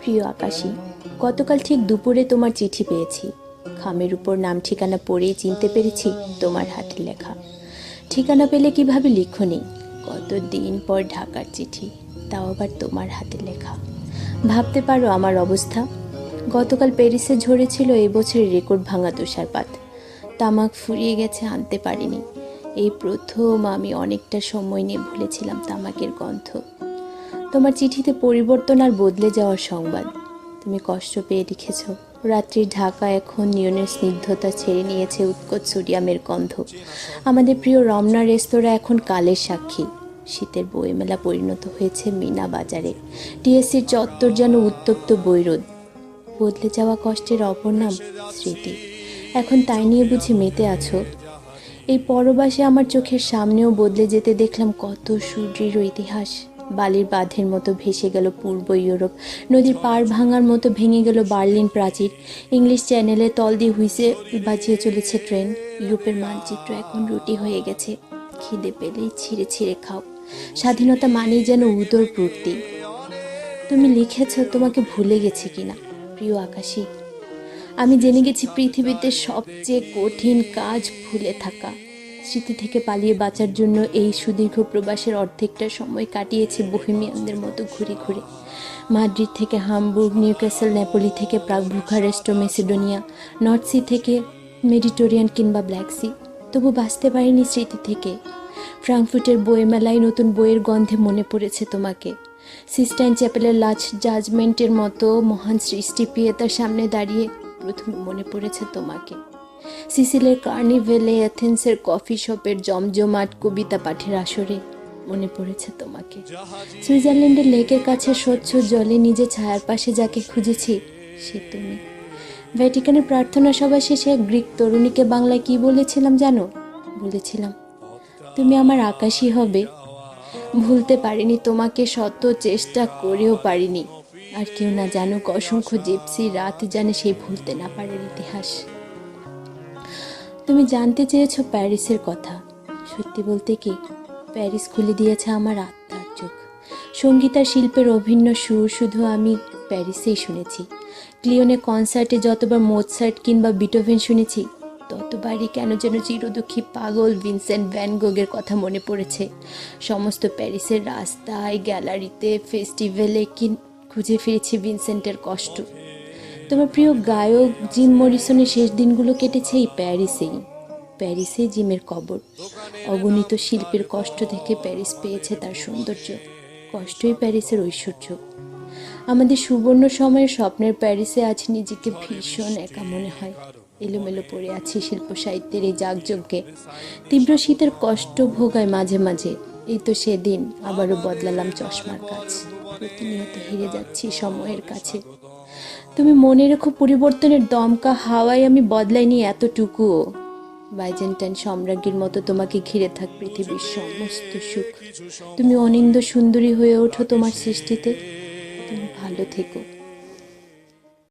প্রিয় আকাশী, গতকাল ঠিক দুপুরে তোমার চিঠি পেয়েছি। খামের উপর নাম ঠিকানা পড়েই চিনতে পেরেছি তোমার হাতের লেখা। ঠিকানা পেলে কীভাবে লিখনি? কত দিন পর ঢাকার চিঠি, তাও আবার তোমার হাতে লেখা। ভাবতে পারো আমার অবস্থা? গতকাল প্যারিসে ঝরেছিল এবছরের রেকর্ড ভাঙা তুষারপাত। তামাক ফুরিয়ে গেছে আনতে পারিনি। এই প্রথম আমি অনেকটা সময় নিয়ে ভুলেছিলাম তামাকের গন্ধ। তোমার চিঠিতে পরিবর্তন আর বদলে যাওয়ার সংবাদ। তুমি কষ্ট পেয়ে লিখেছ, রাত্রির ঢাকা এখন নিয়নের স্নিগ্ধতা ছেড়ে নিয়েছে উৎকট সোডিয়ামের গন্ধ। আমাদের প্রিয় রমনা রেস্তোরাঁ এখন কালের সাক্ষী। শীতের বইমেলা পরিণত হয়েছে মিনা বাজারে। টিএসসির চত্বর যেন উত্তপ্ত বৈরোধ বদলে যাওয়া কষ্টের অপর নাম স্মৃতি। এখন তাই নিয়ে বুঝি মেতে আছো। এই পরবাসে আমার চোখের সামনেও বদলে যেতে দেখলাম কত সুদৃঢ় ইতিহাস। বালির বাঁধের মতো ভেসে গেল পূর্ব ইউরোপ। নদীর পাড় ভাঙার মতো ভেঙে গেল বার্লিন প্রাচীর। ইংলিশ চ্যানেলে তল দিয়ে হুইসে বাজিয়ে চলেছে ট্রেন। ইউরোপের মানচিত্র এখন রুটি হয়ে গেছে। খিদে পেলেই ছিঁড়ে ছিঁড়ে খাও। স্বাধীনতা মানেই যেন উদর পূর্তি। তুমি লিখেছ, তোমাকে ভুলে গেছি কিনা, প্রিয় আকাশী? আমি জেনে গেছি পৃথিবীতে সবচেয়ে কঠিন কাজ ভুলে থাকা। স্মৃতি থেকে পালিয়ে বাঁচার জন্য এই সুদীর্ঘ প্রবাসের অর্ধেকটা সময় কাটিয়েছে বহিমিয়ানদের মতো ঘুরে ঘুরে। মাদ্রিদ থেকে হামবুর্গ, নিউক্যাসেল, নেপোলি থেকে প্রাগ ও মেসিডোনিয়া, নর্থ সি থেকে মেডিটোরিয়ান কিংবা ব্ল্যাক সি। তবু বাঁচতে পারিনি স্মৃতি থেকে। ফ্রাঙ্কফুটের বই মেলায় নতুন বইয়ের গন্ধে মনে পড়েছে তোমাকে। সিস্টাইন চ্যাপেলের লাস্ট জাজমেন্টের মতো মহান সৃষ্টি পিয়েতার সামনে দাঁড়িয়ে প্রথমে মনে পড়েছে তোমাকে। সিসিলের কার্নিভেলে অ্যাথেন্সের কফি শপের জমজমাট কবিতা পাঠের আসরে মনে পড়েছে তোমাকে। সুইজারল্যান্ডের লেকের কাছে স্বচ্ছ জলে নিজে ছায়ার পাশে যাকে খুঁজেছি, সে তুমি। ভ্যাটিকানের প্রার্থনা সভা শেষে গ্রিক তরুণীকে বাংলায় কি বলেছিলাম জানো? বলেছিলাম, তুমি আমার আকাশই হবে। ভুলতে পারিনি তোমাকে শত চেষ্টা করেও পারিনি। আর কেউ না জানুক, অসংখ্য জিপসি রাত জানে সেই ভুলতে না পারার ইতিহাস। তুমি জানতে চেয়েছো প্যারিসের কথা। সত্যি বলতে কি, প্যারিস খুলে দিয়েছে আমার আত্মার চোখ। সংগীত শিল্পের অভিন্ন সুর শুধু আমি প্যারিসেই শুনেছি। ক্লিওনে কনসার্টে যতবার মোৎসার্ট কিংবা বিটোভেন শুনেছি, ততবারই কেন যেন চিরদুঃখী পাগল ভিনসেন্ট ভ্যান গোগের কথা মনে পড়েছে। সমস্ত প্যারিসের রাস্তায়, গ্যালারিতে, ফেস্টিভ্যালে কি খুঁজে ফিরেছি ভিনসেন্টের কষ্ট। তোমার প্রিয় গায়ক জিম মরিসনের শেষ দিনগুলো কেটেছে এই প্যারিসেই প্যারিসে জিমের কবর। অগণিত শিল্পের কষ্ট থেকে প্যারিস পেয়েছে তার সৌন্দর্য। কষ্টই প্যারিসের ঐশ্বর্য। আমাদের সুবর্ণ সময়ের স্বপ্নের প্যারিসে আজ নিজেকে ভীষণ একা মনে হয়। এলোমেলো পড়ে আছি শিল্প সাহিত্যের এই যাগযজ্ঞে। তীব্র শীতের কষ্ট ভোগায় মাঝে মাঝে। এই তো সেদিন আবারও বদলালাম চশমার কাজ। প্রতিনিয়ত হেরে যাচ্ছি সময়ের কাছে। তুমি মনে রেখো পরিবর্তনের দমকা হাওয়ায় আমি বদলাইনি এতটুকুও বাইজেন্টাইন সম্রাজ্ঞীর মতো তোমাকে ঘিরে থাক পৃথিবীর সমস্ত সুখ। তুমি অনিন্দ সুন্দরী হয়ে ওঠো তোমার সৃষ্টিতে। তুমি ভালো থেকো।